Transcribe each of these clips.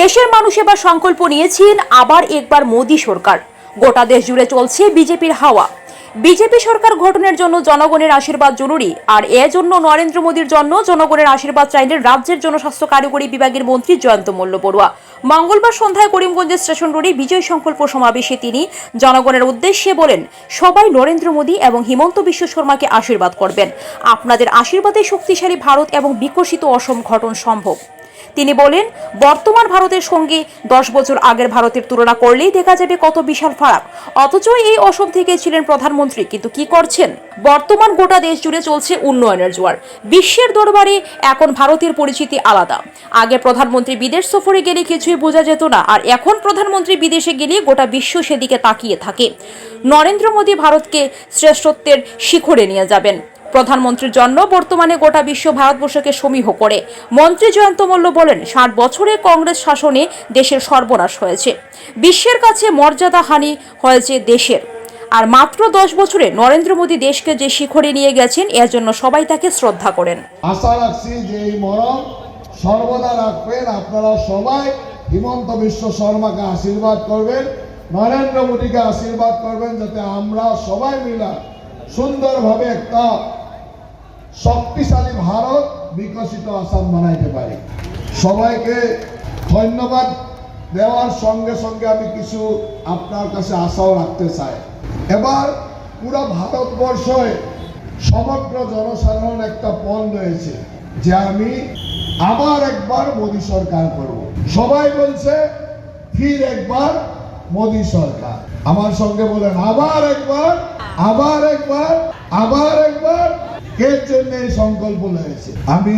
দেশের মানুষ এবার সংকল্প নিয়েছেন, আবার একবার মোদী সরকার। গোটা দেশ জুড়ে চলছে বিজেপির হাওয়া। বিজেপি সরকার গঠনের জন্য জনগণের আশীর্বাদ জরুরি, আর এজন্য নরেন্দ্র মোদীর জন্য জনগণের আশীর্বাদ চাইলেন রাজ্যের জনস্বাস্থ্য কারিগরি বিভাগের মন্ত্রী জয়ন্ত মল্ল বড়ুয়া। মঙ্গলবার সন্ধ্যায় করিমগঞ্জের স্টেশন রোডে বিজয় সংকল্প সমাবেশে তিনি জনগণের উদ্দেশ্যে বলেন, সবাই নরেন্দ্র মোদী এবং হিমন্ত বিশ্ব শর্মাকে আশীর্বাদ করবেন। আপনাদের আশীর্বাদে শক্তিশালী ভারত এবং বিকশিত অসম গঠন সম্ভব। তিনি বলেন, বর্তমান ভারতের সঙ্গে দশ বছর আগের ভারতের তুলনা করলেই দেখা যাবে কত বিশাল ফারাক। অথচ এই অসম থেকে ছিলেন প্রধানমন্ত্রী, কিন্তু কি করছেন? বর্তমান গোটা দেশ জুড়ে চলছে উন্নয়নের জোয়ার। বিশ্বের দরবারে এখন ভারতের পরিচিতি আলাদা। আগে প্রধানমন্ত্রী বিদেশ সফরে গেলে কিছুই বোঝা যেত না, আর এখন প্রধানমন্ত্রী বিদেশে গেলে গোটা বিশ্ব সেদিকে তাকিয়ে থাকে। নরেন্দ্র মোদী ভারতকে শ্রেষ্ঠত্বের শিখরে নিয়ে যাবেন। প্রধানমন্ত্রীর জন্য বর্তমানে গোটা বিশ্ব ভারতবর্ষকে সমীহ করে। মন্ত্রী জয়ন্ত মল্ল বলেন, ষাট বছরে কংগ্রেস শাসনে দেশের সর্বনাশ হয়েছে। বিশ্বের কাছে মর্যাদাহানি হয়েছে দেশের। আর মাত্র দশ বছরে নরেন্দ্র মোদী দেশকে যে শিখরে নিয়ে গেছেন, এর জন্য সবাই তাকে শ্রদ্ধা করেন। আশা রাখছি যে এই মরণ সর্বদা রাখবেন। আপনারা সবাই হিমন্ত বিশ্ব শর্মাকে আশীর্বাদ করবেন, নরেন্দ্র মোদীকে আশীর্বাদ করবেন, যাতে আমরা সবাই মিলা সুন্দরভাবে একটা শক্তিশালী ভারত বিকশিত আসাম বানাইতে পারি। সবাইকে ধন্যবাদ দেওয়ার সঙ্গে সঙ্গে আমি কিছু আপনার কাছে আশাও রাখতে চাই। এবার পুরো ভারতবর্ষে সমগ্র জনসাধারণ একটা পণ রয়েছে যে আমি আবার একবার মোদী সরকার করব। সবাই বলছে, ফির একবার মোদী সরকার। আমার সঙ্গে বলেন, আবার একবার আবার একবার আবার একবার। এর জন্য এই সংকল্প রয়েছে। আমি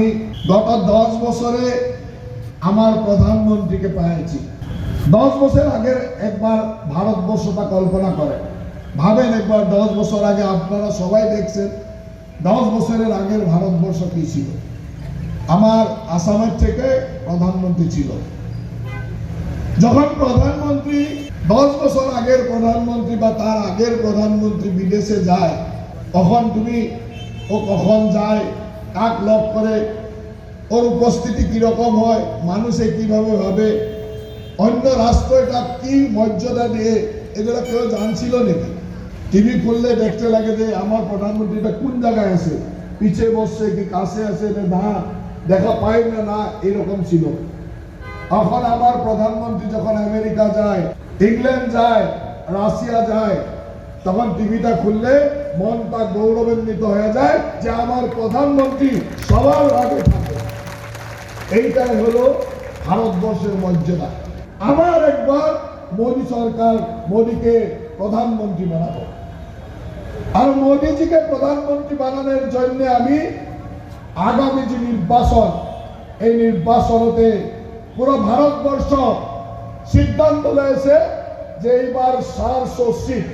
গত দশ বছরে আমার প্রধানমন্ত্রীকে পেয়েছি দশ বছর আগের একবার ভারতবর্ষটা কল্পনা করেন ভাবেন একবার দশ বছর আগে আপনারা সবাই দেখছেন, দশ বছরের আগের ভারতবর্ষ কি ছিল? আমার আসামের থেকে প্রধানমন্ত্রী ছিল। যখন প্রধানমন্ত্রী দশ বছর আগের প্রধানমন্ত্রী বা তার আগের প্রধানমন্ত্রী বিদেশে যায়, তখন তুমি ও কখন যায়, কাক লক করে, ওর উপস্থিতি কীরকম হয়, মানুষে কীভাবে ভাবে, অন্য রাষ্ট্র এটা কি মর্যাদা দিয়ে, এগুলো কেউ জানছিল নাকি? টিভি খুললে দেখতে লাগে যে, আমার প্রধানমন্ত্রীটা কোন জায়গায় আছে? পিছে বসছে কি, কাছে আছে না? দেখা পাই না না, এরকম ছিল। এখন আমার প্রধানমন্ত্রী যখন আমেরিকা যায়, ইংল্যান্ড যায়, রাশিয়া যায় তখন টিভিটা খুললে মনটা গৌরবান্বিত হয়ে যায় যে আমার প্রধানমন্ত্রী সবার আগে থাকে। এইটাই হলো ভারতবর্ষের মর্যাদা। আবার একবার মোদী সরকার মোদীকে প্রধানমন্ত্রী বানাবো। আর মোদীজিকে প্রধানমন্ত্রী বানানোর জন্য আমি আগামী যে নির্বাচন, এই নির্বাচনতে পুরো ভারতবর্ষ সিদ্ধান্ত রয়েছে যে এইবার সাতশো সিট